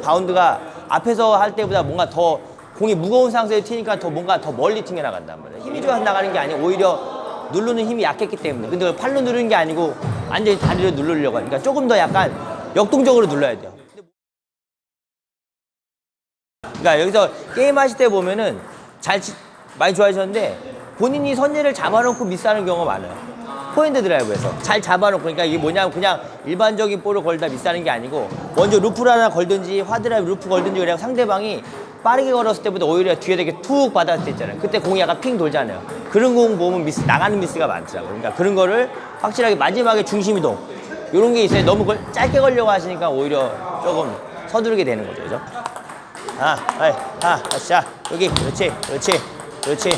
바운드가 앞에서 할 때보다 뭔가 더 공이 무거운 상태에서 튀니까 더 뭔가 더 멀리 튕겨 나간단 말이에요. 힘이 좋아서 나가는 게 아니고 오히려 누르는 힘이 약했기 때문에. 근데 팔로 누르는 게 아니고 완전히 다리로 누르려고 하니까 조금 더 약간 역동적으로 눌러야 돼요. 그러니까 여기서 게임 하실 때 보면은 잘 치- 많이 좋아하셨는데 본인이 선제를 잡아놓고 미스하는 경우가 많아요. 포핸드 드라이브에서 잘 잡아놓고 그러니까 이게 뭐냐면 그냥 일반적인 볼을 걸다 미스하는 게 아니고 먼저 루프를 하나 걸든지 화드라이브 루프 걸든지 그래야 상대방이 빠르게 걸었을 때보다 오히려 뒤에 되게 툭 받았을 때 있잖아요. 그때 공이 약간 핑 돌잖아요. 그런 공 보면 미스 나가는 미스가 많더라고요. 그러니까 그런 거를 확실하게 마지막에 중심 이동 이런 게 있어요. 너무 걸, 짧게 걸려고 하시니까 오히려 조금 서두르게 되는 거죠. 그죠? 아, 아이, 아, 자, 여기, 그렇지, 그렇지, 그렇지,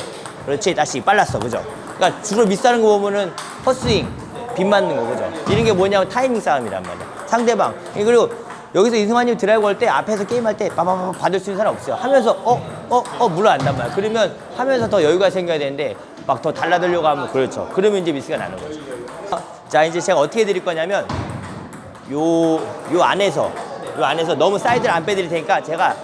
그렇지, 다시 빨랐어, 그죠? 그러니까 주로 미스하는 거 보면은 헛스윙, 빗 맞는 거, 그죠? 이런 게 뭐냐면 타이밍 싸움이란 말이야. 상대방. 그리고 여기서 이승환님 드라이브 걸때 앞에서 게임할 때 빠바바 받을 수 있는 사람 없어요. 하면서 어, 어, 어, 물러안단 말이야. 그러면 하면서 더 여유가 생겨야 되는데 막 더 달라들려고 하면 그렇죠. 그러면 이제 미스가 나는 거죠. 자, 이제 제가 어떻게 드릴 거냐면 요, 요 안에서, 요 안에서 너무 사이드를 안 빼드릴 테니까 제가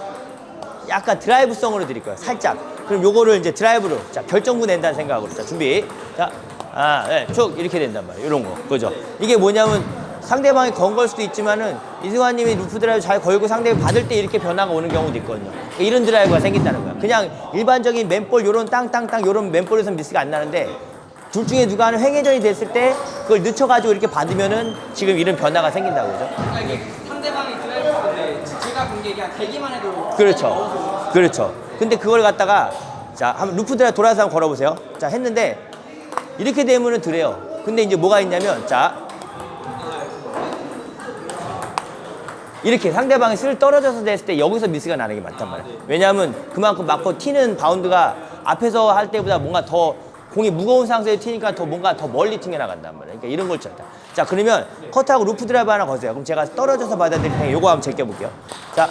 약간 드라이브성으로 드릴 거예요. 살짝. 그럼 요거를 이제 드라이브로. 자, 결정구 낸다는 생각으로. 자, 준비. 자, 아, 네, 쭉 이렇게 된단 말이에요. 요런 거. 그죠? 이게 뭐냐면 상대방이 건 걸 수도 있지만은 이승환 님이 루프 드라이브 잘 걸고 상대방이 받을 때 이렇게 변화가 오는 경우도 있거든요. 그러니까 이런 드라이브가 생긴다는 거야. 그냥 일반적인 맨볼 요런 땅땅땅 요런 맨볼에서 미스가 안 나는데 둘 중에 누가 하는 횡회전이 됐을 때 그걸 늦춰가지고 이렇게 받으면은 지금 이런 변화가 생긴다고 그죠? 그러니까 이게 상대방이 드라이브 하는데 제가 그냥 대기만 해도 그렇죠. 그렇죠. 근데 그걸 갖다가 자, 한번 루프 드라이브 돌아서 한번 걸어보세요. 자, 했는데 이렇게 되면은 드래요. 근데 이제 뭐가 있냐면 자. 이렇게 상대방이 슬 떨어져서 됐을 때 여기서 미스가 나는 게 많단 말이에요. 왜냐하면 그만큼 맞고 튀는 바운드가 앞에서 할 때보다 뭔가 더 공이 무거운 상태에서 튀니까 더 뭔가 더 멀리 튕겨 나간단 말이에요. 그러니까 이런 걸 찾다. 자, 그러면 커트하고 루프 드라이브 하나 거세요. 그럼 제가 떨어져서 받아들일 테니까 요거 한번 제껴볼게요. 자,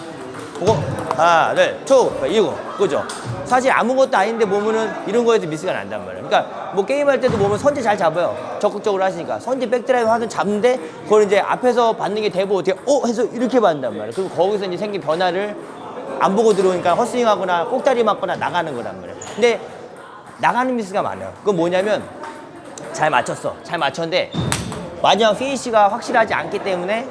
그거 하나, 둘, 툭 이거 그죠? 사실 아무것도 아닌데 보면은 이런 거에서 미스가 난단 말이에요. 그러니까 뭐 게임할 때도 보면 선제 잘 잡아요. 적극적으로 하시니까 선제 백드라이브 하든 잡는데 그걸 이제 앞에서 받는 게 대보 어떻게 어 해서 이렇게 받는단 말이에요. 그리고 거기서 이제 생긴 변화를 안 보고 들어오니까 헛스윙하거나 꼭다리 맞거나 나가는 거란 말이에요. 근데 나가는 미스가 많아요. 그건 뭐냐면 잘 맞췄어. 잘 맞췄는데 마지막 피니시가 확실하지 않기 때문에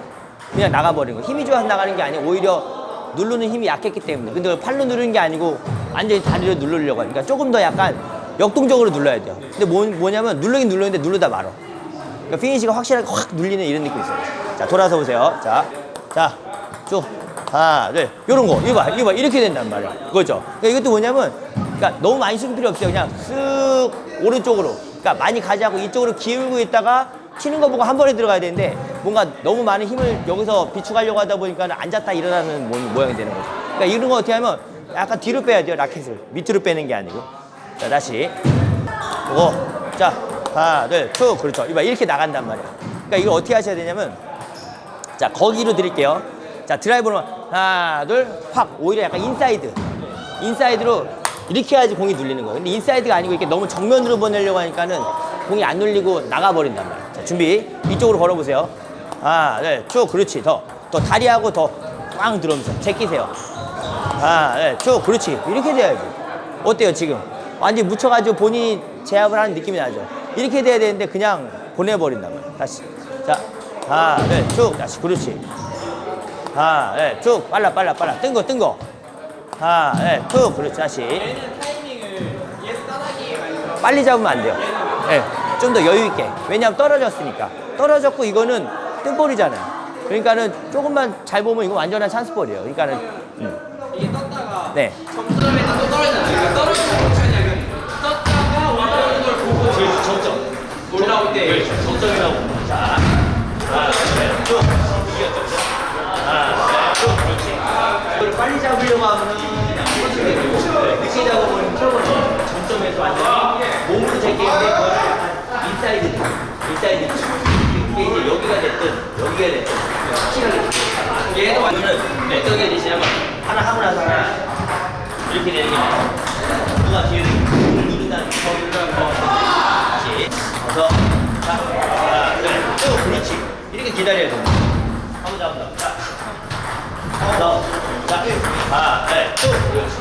그냥 나가버린 거. 힘이 좋아서 나가는 게 아니고 오히려 누르는 힘이 약했기 때문에. 근데 팔로 누르는 게 아니고 완전히 다리로 누르려고 하니까 조금 더 약간 역동적으로 눌러야 돼요. 근데 뭐, 뭐냐면 누르긴 누르는데 누르다 말어. 그러니까 피니시가 확실하게 확 눌리는 이런 느낌이 있어요. 자, 돌아서 보세요. 자, 자, 쭉. 하나, 둘. 요런 거. 이거 봐. 이거 봐. 이렇게 된단 말이야. 그거죠. 그러니까 이것도 뭐냐면, 그러니까 너무 많이 숙일 필요 없어요. 그냥 쓱 오른쪽으로. 그러니까 많이 가지 않고 이쪽으로 기울고 있다가 튀는 거 보고 한 번에 들어가야 되는데 뭔가 너무 많은 힘을 여기서 비축하려고 하다 보니까 앉았다 일어나는 모- 모양이 되는 거죠. 그러니까 이런 거 어떻게 하면 약간 뒤로 빼야 돼요. 라켓을. 밑으로 빼는 게 아니고. 자, 다시. 그거. 자, 하나, 둘, 툭. 그렇죠. 이봐. 이렇게 나간단 말이야. 그러니까 이걸 어떻게 하셔야 되냐면 자, 거기로 드릴게요. 자, 드라이브로 하나, 둘, 확. 오히려 약간 인사이드. 인사이드로 이렇게 해야지 공이 눌리는 거예요. 근데 인사이드가 아니고 이렇게 너무 정면으로 보내려고 하니까는 공이 안 눌리고 나가버린단. 자, 준비. 이쪽으로 걸어보세요. 하나, 둘, 쭉. 그렇지. 더. 더 다리하고 더 꽝 들어오면서 제끼세요. 하나, 둘, 쭉. 그렇지. 이렇게 돼야지. 어때요, 지금? 완전히 묻혀가지고 본인이 제압을 하는 느낌이 나죠. 이렇게 돼야 되는데 그냥 보내버린단 말이에요. 다시. 자, 하나, 둘, 쭉. 다시. 그렇지. 하나, 둘, 쭉. 빨라, 빨라, 빨라. 뜬 거, 뜬 거. 하나, 둘, 쭉. 그렇지. 다시. 빨리 잡으면 안 돼요. 예. 좀 더 여유 있게. 왜냐하면 떨어졌으니까. 떨어졌고 이거는 뜬볼이잖아요. 그러니까는 조금만 잘 보면 이거 완전한 찬스볼이에요. 그러니까는 음. 이게 떴다가 네. 점점에 또 떨어지잖아요. 그러니까 떨어지는 하냐면 떴다가 올라오는 걸 보고 그 점점 올라올 때 점점이라고 자. 인사이드 이게 이제 여기가 됐든 여기가 됐든 확실하게 얘도 완전 이거는 어떻게 되시냐면 하나 하고 나서 하나 이렇게 되는 게 아니라 누가 뒤에서 누른다는 거 다시 어서 자 하나 둘쭉 그렇지 이렇게 기다려야 됩니다 한번 잡는다 자 더. 자, 하나, 네, 쭉. 그렇지.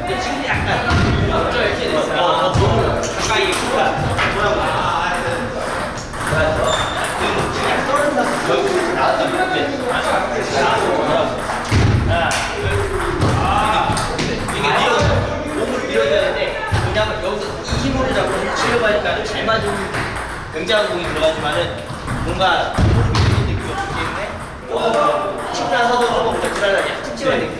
근데 지금 약간 먼저 이렇게 됐어요. 어, 더 좋은 가까이 가. 뭐라 잘 맞은 굉장한 공이 들어가지만은 뭔가 몸을 밀리는 느낌이 없기 때문에 조금 치고 나서도 조금 더 불안하게 찝찝한 느낌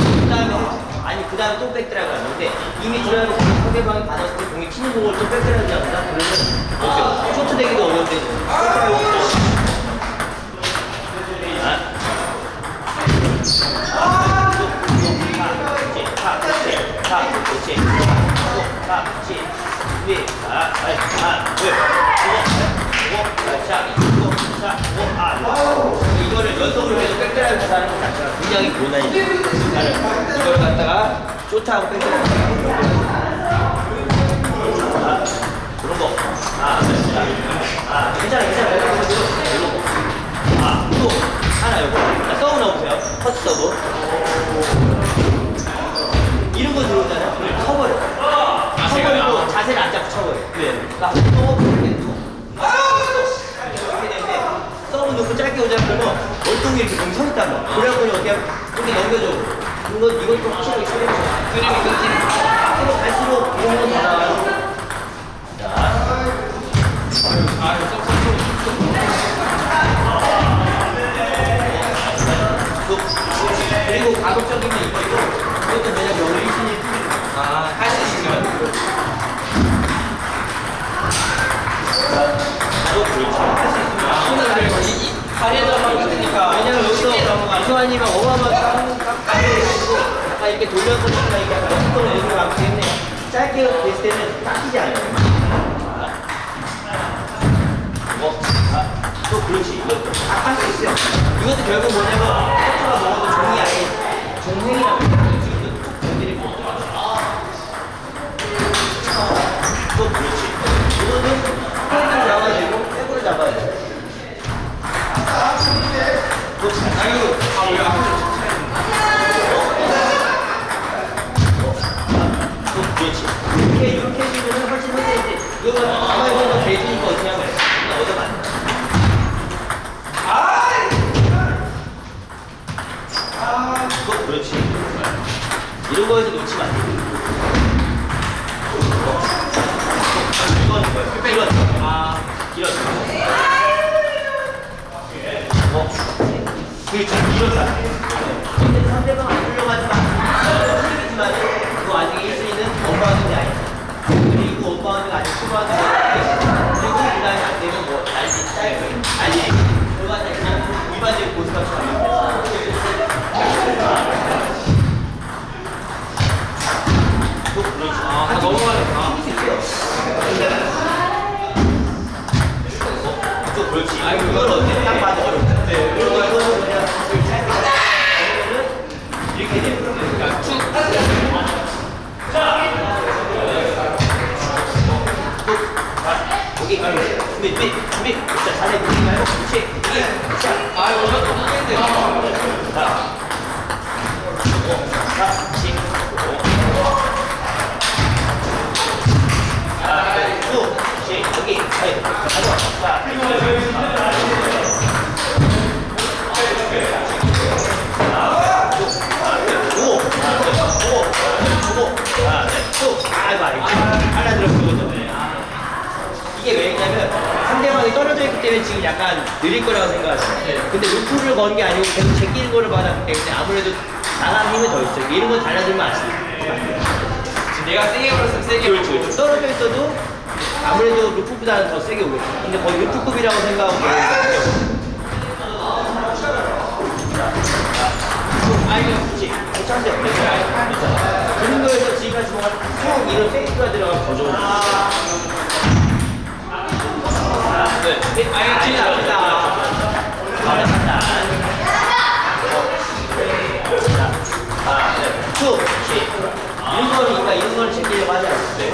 그 다음에 또 백드라이브 하는데 이미 드라이브 상대방이 받았을 때 공이 튀는 공을 또 백드라이브 잡는다 그러면 어때요? 쇼트 되기도 어려운데. 백드라이브 이거를 연속으로 계속 백드라이브 하는 것 자체가 굉장히 고난이죠. 쇼트하고 백드라이브 아, 그런 거. 아. 아, 괜찮아, 괜찮아. 아, 또 하나 요거. 자, 서브 넣어보세요. 커트 서브. 이런 거 들어오잖아요. 그럼 쳐버려. 쳐버리고 자세를 안 잡고 쳐버려. 네. 그러니까 또 이렇게 또. 이렇게 되는데 서브 넣고 짧게 오자 그러면 월동이 이렇게 공이 서 있단 말이야. 그래갖고 어떻게 이렇게 넘겨줘. 이거, 이것도 확실하게 처리해줘. 그림이 끊기는 앞으로 갈수록 이런 건더 나와요. 자. 아, 그리고 가급적이면 이거 이것도 여기 있으니 아, 할수 있으면. 바로 그렇죠 할수 있으면 아, 그리고 이, 이 발에다만 같으니까. 왜냐면 여기서 넘어가는 이수환이면 어마어마한 이렇게 돌려서 치니까 이게 약간 속도로 내는 거기 때문에 짧게 됐을 때는 깎이지 않아요. 뭐, 아, 또 그렇지. 이것도 다할수 있어요. 이것도 결국 뭐냐면 코트가 먹어도 종이 아예 종횡이라고 지금도. 툭 건드리고 또 그렇지 현대인데 이거 가만히 보면 돼지니까 어떻게 하면 그냥 얻어 맞는 또 그렇지. 이런 거에서 놓치면 안 돼. 이건 이건 아 이런 어. 그렇지 이런 다 근데 상대방 안 훌륭하지만 힘이지만 왜냐면 상대방이 떨어져 있기 때문에 지금 약간 느릴 거라고 생각하잖아요. 네. 근데 루프를 건 게 아니고 계속 제끼는 거를 받았기 때문에 아무래도 나가는 힘이 더 있어요. 이런 거 달라들면 아시죠? 지금 내가 세게 걸었으면 세게 그렇죠. 걸고. 떨어져 있어도 아무래도 루프보다는 더 세게 오겠죠. 근데 거의 루프급이라고 생각하고 계세요. 아이고, 그렇지. 괜찮죠? 그 정도에서 지금까지 뭔가 쭉 이런 페이크가 들어가면 더 좋은 거죠. 아이고, 진짜 아프다. 아, 네. 쭉, 그렇지. 이런 거를, 그러니까 이런 거를 챙기려고 하지. 네.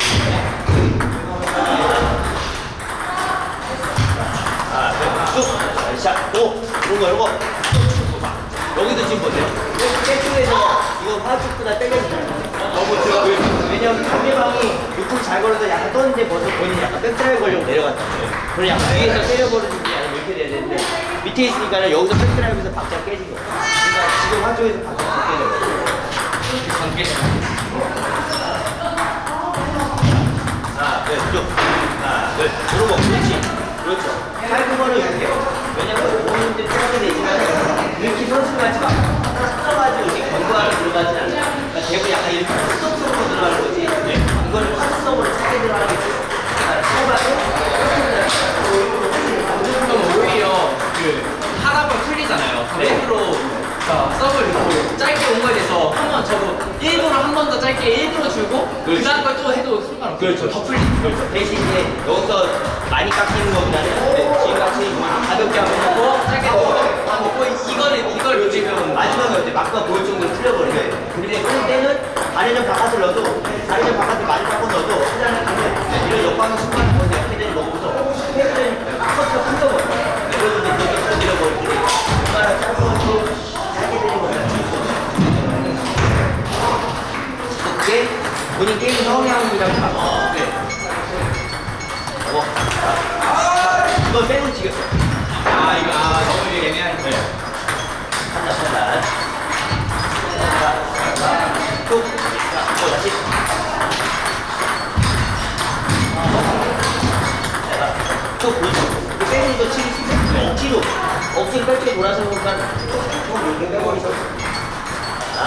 오. 이런 거, 이런 거. 여기도 지금 보세요. 세트에서 이거 화축보다 때려주잖아요. 너무 들어. 왜냐면 상대방이 육을 잘 걸어서 약간 떴는데 벌써 본인이 약간 백드라이브 걸려고 내려갔다. 그럼 약간 위에서 때려버리는 게 아니면 이렇게 돼야 되는데 밑에 있으니까 여기서 백드라이브에서 박자 깨진 거예요. 그러니까 지금 한쪽에서 박자 못 깨는 거예요. 관계. 하나, 둘, 쭉. 하나, 둘. 그러고, 그렇지. 그렇죠. 깔끔하게 이렇게. 왜냐면 오는데 떠게 되지만 이렇게 선수를 하지 마. 떠가지고 이렇게 견고하게 들어가진 않아. 그러니까 대부분 약간 이렇게 파스성으로 들어가는 거지. 네. 이거는 파스성으로 차게 들어가는 거지. 그러니까 쳐봐도 오히려 그 보면 풀리잖아요. 네. 일부러 자, 서브를 넣고 짧게 온 거에 대해서 한 번 저도 일부러 한 번 더 짧게 일부러 주고 그 그렇지. 다음 걸 또 해도 상관없어요. 그렇죠. 더 풀리죠. 그렇죠. 대신 이제 여기서 많이 깎이는 것보다는 이거 빼고 치겠어. 아 이거 아 너무. 네. 자, 자, 쭉. 자, 또 다시. 자, 쭉 보이죠? 그 빼는 거 치기 쉽죠? 억지로. 억지로 뺄때 돌아서 보니까 쭉 이렇게 빼버리죠. 자,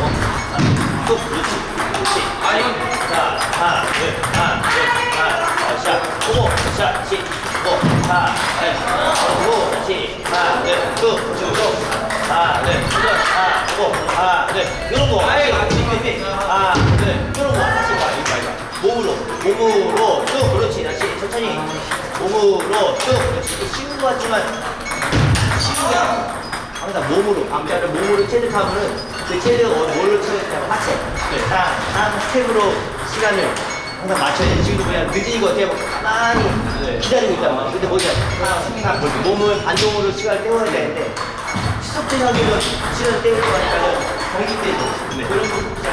어, 자, 쭉, 그렇지. 그렇지. 아 이건 자, 하나, 둘, 하나, 둘, 하나, 어, 자, 오, 자, 시, 오, 하, 네, 오, 다시, 하나, 둘, 쭉, 쭉, 쭉, 하나, 둘, 쭉, 하나, 오, 하나, 둘, 이런 거, 아이, 삐삐삐, 하나, 둘, 이런 거, 다시 봐, 이거 봐, 이거. 몸으로, 몸으로 쭉, 그렇지, 다시, 천천히, 몸으로 쭉, 그렇지, 쉬운 것 같지만, 쉬운 게 아니야. 항상 몸으로, 강자를 몸으로 체득하면은 그 체득 뭘로 체득하면 하체. 네. 자, 한 스텝으로 시간을 항상 맞춰야 돼. 지금도 그냥 늦은 거 어떻게 보면 가만히 네. 기다리고 있단 말이야. 근데 거기가 항상 몸을 반동으로 시간을 때워야 되는데 시속제 하기면 시간을 때우려고 하니까는 경기 때도